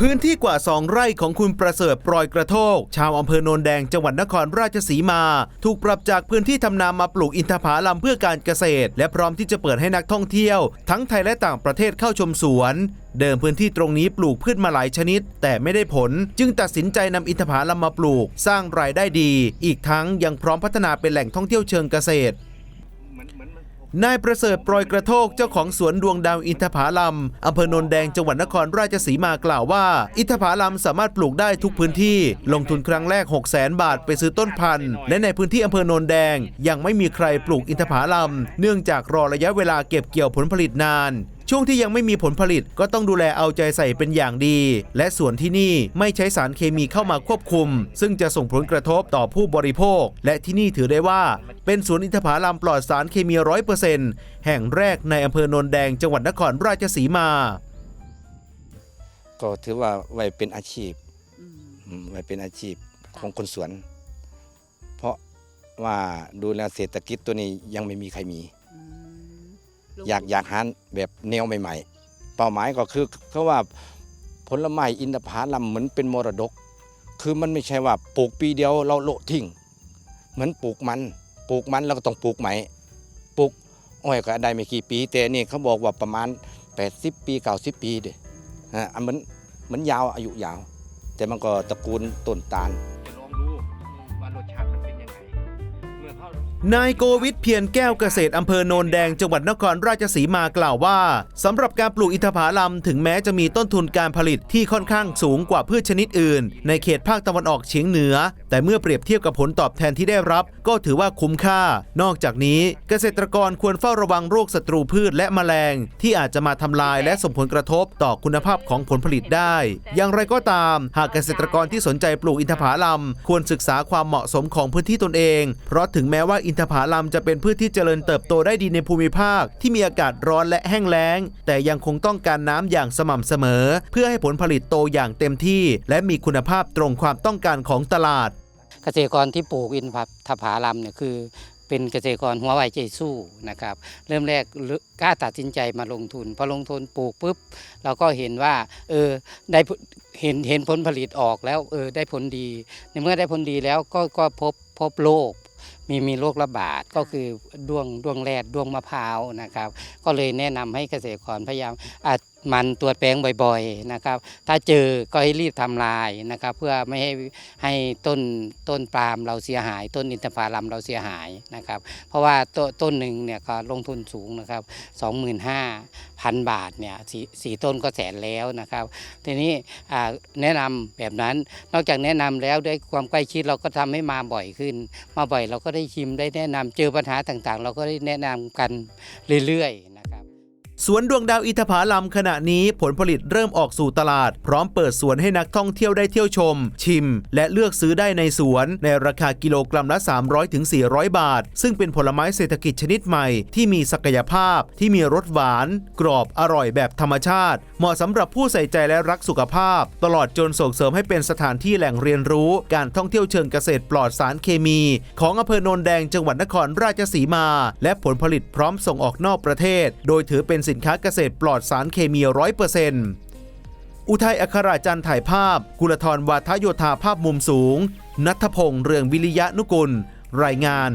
พื้นที่กว่า 2 ไร่ของคุณประเสริฐปลอยกระโทก ชาวอำเภอโนนแดงจังหวัดนครราชสีมา ถูกปรับจากพื้นที่ทำนามาปลูกอินทผลัมเพื่อการเกษตร และพร้อมที่จะเปิดให้นักท่องเที่ยว ทั้งไทยและต่างประเทศเข้าชมสวน เดิมพื้นที่ตรงนี้ปลูกพืชมาหลายชนิด แต่ไม่ได้ผล จึงตัดสินใจนำอินทผลัมมาปลูก สร้างรายได้ดี อีกทั้งยังพร้อมพัฒนาเป็นแหล่งท่องเที่ยวเชิงเกษตร นายประเสริฐปลอยกระโทกเจ้าของสวนดวงดาวอินทผลัมอำเภอโนนแดงจังหวัดนครราชสีมากล่าวว่า อินทผลัมสามารถปลูกได้ทุกพื้นที่ ลงทุนครั้งแรก 6 0แสนบาทไปซื้อต้นพันธุ์ และในพื้นที่อำเภอโนนแดง ยังไม่มีใครปลูกอินทผลัม เนื่องจากรอระยะเวลาเก็บเกี่ยวผลผลิตนาน ช่วงที่ยังไม่มีผลผลิตก็ต้องดูแลเอาใจใส่เป็นอย่างดี และส่วนที่นี่ไม่ใช้สารเคมีเข้ามาควบคุม ซึ่งจะส่งผลกระทบต่อผู้บริโภค และที่นี่ถือได้ว่า เป็นสวนอินทผลัมปลอดสารเคมีร้อยเปอร์เซ็นต์แห่งแรกในอำเภอโนนแดงจังหวัดนครราชสีมา ก็ถือว่าไว้เป็นอาชีพไว้เป็นอาชีพของคนสวน เพราะว่าดูแลเศรษฐกิจตัวนี้ยังไม่มีใครมี อยากอยากหาแบบแนวใหม่ ๆ เป้าหมายก็คือเขาว่าผลไม้อินทผลัมเหมือนเป็นมรดก คือมันไม่ใช่ว่าปลูกปีเดียวเราโละทิ้ง เหมือนปลูกมัน ปลูกมันแล้วก็ต้องปลูกใหม่ปลูกอ้อยก็ได้ไม่กี่ปีแต่นี่เขาบอกว่าประมาณ 80 ปี90ปีเด้ฮะอันมันเหมันยาวอายุยาว แต่มันก็ตระกูลต้นตาล นายโกวิทเพียรแก้วเกษตรอำเภอโนนแดงจังหวัดนครราชสีมากล่าวว่าสำหรับการปลูกอินทผลัมถึงแม้จะมีต้นทุนการผลิตที่ค่อนข้างสูงกว่าพืชชนิดอื่น ในเขตภาคตะวันออกเฉียงเหนือ แต่เมื่อเปรียบเทียบกับผลตอบแทนที่ได้รับ ก็ถือว่าคุ้มค่า นอกจากนี้เกษตรกรควรเฝ้าระวังโรคศัตรูพืชและแมลง ที่อาจจะมาทำลายและส่งผลกระทบต่อคุณภาพของผลผลิตได้ อย่างไรก็ตาม หากเกษตรกรที่สนใจปลูกอินทผลัมควรศึกษาความเหมาะสมของพื้นที่ตนเอง เพราะถึงแม้ว่าอินทผลัมจะเป็นพืชที่เจริญเติบโตได้ดีในภูมิภาค ที่มีอากาศร้อนและแห้งแล้ง แต่ยังคงต้องการน้ำอย่างสม่ำเสมอ เพื่อให้ผลผลิตโตอย่างเต็มที่ และมีคุณภาพตรงความต้องการของตลาด เกษตรกรที่ปลูกอินทผลัมเนี่ยคือเป็นเกษตรกรหัวไวใจสู้นะครับ เริ่มแรกกล้าตัดสินใจมาลงทุน พอลงทุนปลูกปุ๊บ เราก็เห็นว่า เออได้เห็นเห็นผลผลิตออกแล้ว เออได้ผลดี ในเมื่อได้ผลดีแล้วก็ก็พบพบโรค มีมีโรคระบาดก็คือด้วงด้วงแรดด้วงมะพร้าวนะครับ ก็เลยแนะนำให้เกษตรกรพยายามอาจหมันตรวแปลงบ่อยๆนะครับ ถ้าเจอก็ให้รีบทำลายนะครับ เพื่อไม่ให้ให้ต้นต้นปาล์มเราเสียหาย ต้นอินทผลัมเราเสียหายนะครับ เพราะว่าต้นต้นหนึ่งเนี่ยก็ลงทุนสูงนะครับ25,000 บาทเนี่ยสสี่ต้นก็แสนแล้วนะครับ ทีนี้แนะนำแบบนั้น นอกจากแนะนำแล้วด้วยความใกล้ชิดเราก็ทำให้มาบ่อยขึ้น มาบ่อยเราก็ได้ชิมได้แนะนำเจอปัญหาต่างๆ เราก็ได้แนะนำกันเรื่อยๆ สวนดวงดาวอินทผลัมขณะนี้ผลผลิตเริ่มออกสู่ตลาด พร้อมเปิดสวนให้นักท่องเที่ยวได้เที่ยวชม ชิม และเลือกซื้อได้ในสวนในราคากิโลกรัมละ 300-400ถึง400 บาท ซึ่งเป็นผลไม้เศรษฐกิจชนิดใหม่ที่มีศักยภาพที่มีรสหวาน กรอบอร่อยแบบธรรมชาติ เหมาะสำหรับผู้ใส่ใจและรักสุขภาพ ตลอดจนส่งเสริมให้เป็นสถานที่แหล่งเรียนรู้ การท่องเที่ยวเชิงเกษตรปลอดสารเคมี ของอำเภอโนนแดงจังหวัดนครราชสีมา และผลผลิตพร้อมส่งออกนอกประเทศ โดยถือเป็นสินค้าเกษตรปลอดสารเคมีร้อยเปอร์เซ็นต์อุทัยอัคราจันทร์ถ่ายภาพ กุลธรวาทโยธาภาพมุมสูง นัทพงษ์เรืองวิริยะนุกุล รายงาน